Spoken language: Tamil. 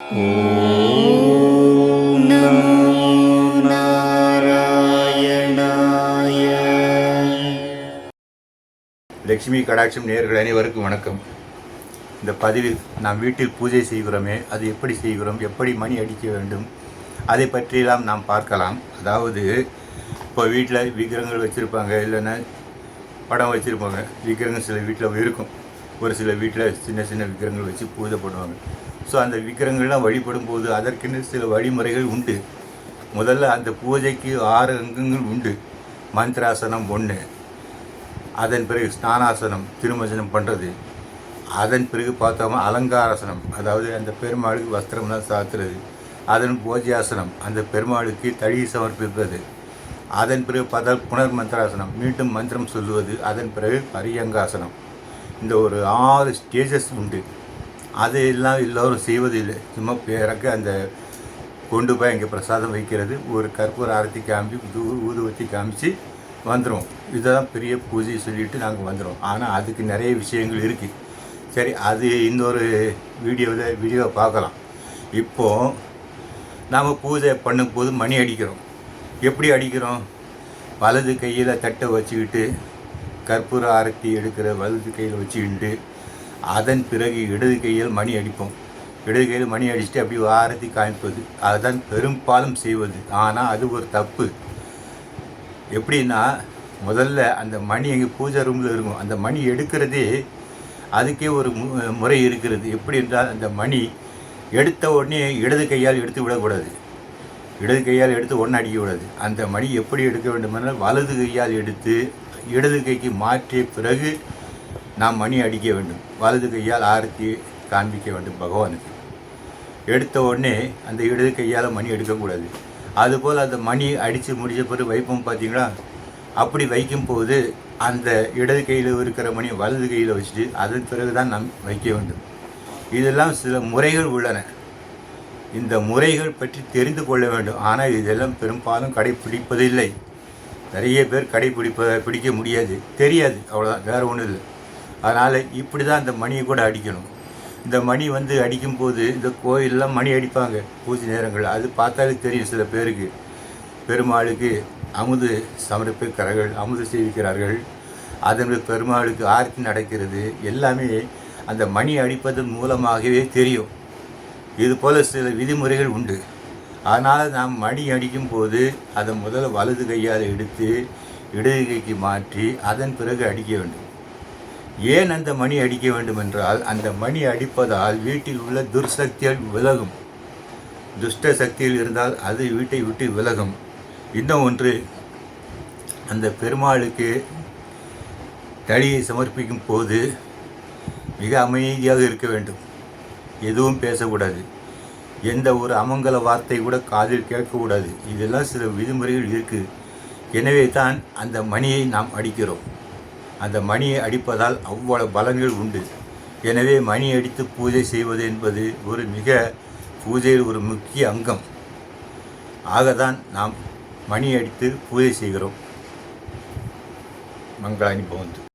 லட்சுமி நாராயணாய லக்ஷ்மி கடாட்சம் நேர்கள் அனைவருக்கும் வணக்கம். இந்த பதிவில் நாம் வீட்டில் பூஜை செய்கிறோமே அது எப்படி செய்கிறோம் எப்படி மணி அடிக்க வேண்டும் அதை பற்றியெல்லாம் நாம் பார்க்கலாம். அதாவது இப்போ வீட்டில் விக்கிரகங்கள் வச்சுருப்பாங்க இல்லைன்னா படம் வச்சுருப்பாங்க விக்கிரகம் சில வீட்டில் இருக்கும். ஒரு சில வீட்டில் சின்ன சின்ன விக்கிரகங்கள் வச்சு பூஜை பண்ணுவாங்க. ஸோ அந்த விக்கிரங்கள்லாம் வழிபடும் போது அதற்கென்று சில வழிமுறைகள் உண்டு. முதல்ல அந்த பூஜைக்கு ஆறு அங்கங்கள் உண்டு. மந்திராசனம் ஒன்று அதன் பிறகு ஸ்நானாசனம் திருமஜனம் பண்ணுறது அதன் பிறகு பார்த்தோம்னா அலங்காராசனம் அதாவது அந்த பெருமாளுக்கு வஸ்திரம்லாம் சாத்துறது. அதன் போஜியாசனம் அந்த பெருமாளுக்கு தழி சமர்ப்பிப்பது. அதன் பிறகு பார்த்தா புனர் மந்திராசனம் மீண்டும் மந்திரம் சொல்லுவது. அதன் பிறகு பரியங்காசனம். இந்த ஒரு ஆறு ஸ்டேஜஸ் உண்டு. அது எல்லாம் எல்லோரும் செய்வதில்லை. சும்மா பிறகு அந்த கொண்டு போய் அங்கே பிரசாதம் வைக்கிறது. ஒரு கற்பூர ஆரத்தி காமிச்சு ஊதுவத்தி காமிச்சு வந்துடும் இதுதான் பெரிய பூஜை சொல்லிட்டு நாங்கள் வந்துடும் ஆனால் அதுக்கு நிறைய விஷயங்கள் இருக்குது சரி அது இன்னொரு வீடியோவில் வீடியோவை பார்க்கலாம். இப்போது நாம் பூஜை பண்ணும்போது மணி அடிக்கிறோம். எப்படி அடிக்கிறோம்? வலது கையில் தட்டை வச்சுக்கிட்டு கற்பூர ஆரத்தி எடுக்கிற வலது கையில் வச்சுக்கிட்டு அதன் பிறகு இடது கையில் மணி அடிப்போம். இடது கையில் மணி அடிச்சுட்டு அப்படி ஆரத்தி காமிப்பது. அதுதான் பெரும்பாலும் செய்வது. ஆனால் அது ஒரு தப்பு. எப்படின்னா முதல்ல அந்த மணி எங்கள் பூஜை ரூமில் இருக்கும். அந்த மணி எடுக்கிறதே அதுக்கே ஒரு மு- முறை இருக்கிறது. எப்படி என்றால் அந்த மணி எடுத்த உடனே இடது கையால் எடுத்து விடக்கூடாது. இடது கையால் எடுத்து ஒன்று அடிக்கக்கூடாது. அந்த மணி எப்படி எடுக்க வேண்டுமென்றால் வலது கையால் எடுத்து இடது கைக்கு மாற்றிய பிறகு நாம் மணி அடிக்க வேண்டும். வலது கையால் ஆரத்தி காண்பிக்க வேண்டும் பகவானுக்கு. எடுத்த உடனே அந்த இடது கையால் மணி எடுக்கக்கூடாது. அதுபோல் அந்த மணி அடித்து முடிச்ச பிறகு வைப்போம் பார்த்தீங்களா? அப்படி வைக்கும்போது அந்த இடது கையில் இருக்கிற மணி வலது கையில் வச்சுட்டு அதன் பிறகு தான் நாம் வைக்க வேண்டும். இதெல்லாம் சில முறைகள் உள்ளன. இந்த முறைகள் பற்றி தெரிந்து கொள்ள வேண்டும். ஆனால் இதெல்லாம் பெரும்பாலும் கடைப்பிடிப்பதில்லை. நிறைய பேர் கடைப்பிடிப்ப பிடிக்க முடியாது. தெரியாது. அவ்வளோதான் வேறு ஒன்றும் இல்லை. அதனால் இப்படி தான் இந்த மணியை கூட அடிக்கணும். இந்த மணி வந்து அடிக்கும்போது இந்த கோயிலெலாம் மணி அடிப்பாங்க பூஜை நேரங்கள் அது பார்த்தாலே தெரியும் சில பேருக்கு. பெருமாளுக்கு அமுது சமர்ப்பிக்கிறார்கள் அமுது சேவிக்கிறார்கள். அதன் பெருமாளுக்கு ஆர்த்தி நடக்கிறது. எல்லாமே அந்த மணி அடிப்பதன் மூலமாகவே தெரியும். இது போல் சில விதிமுறைகள் உண்டு. அதனால் நாம் மணி அடிக்கும் போது அதை முதல்ல வலது கையால் எடுத்து இடது கைக்கு மாற்றி அதன் பிறகு அடிக்க வேண்டும். ஏன் அந்த மணி அடிக்க வேண்டும் என்றால் அந்த மணி அடிப்பதால் வீட்டில் உள்ள துர்சக்திகள் விலகும். துஷ்ட சக்தியில் இருந்தால் அது வீட்டை விட்டு விலகும். இன்னும் ஒன்று அந்த பெருமாளுக்கு தடியை சமர்ப்பிக்கும் போது மிக அமைதியாக இருக்க வேண்டும். எதுவும் பேசக்கூடாது. எந்த ஒரு அமங்கல வார்த்தை கூட காதில் கேட்கக்கூடாது. இதெல்லாம் சில விதிமுறைகள் இருக்குது எனவே தான் அந்த மணியை நாம் அடிக்கிறோம். அந்த மணியை அடிப்பதால் அவ்வளவு பலன்கள் உண்டு. எனவே மணி அடித்து பூஜை செய்வது என்பது ஒரு மிக பூஜையில் ஒரு முக்கிய அங்கம். ஆகதான் நாம் மணி அடித்து பூஜை செய்கிறோம். மங்களாணி பவந்து.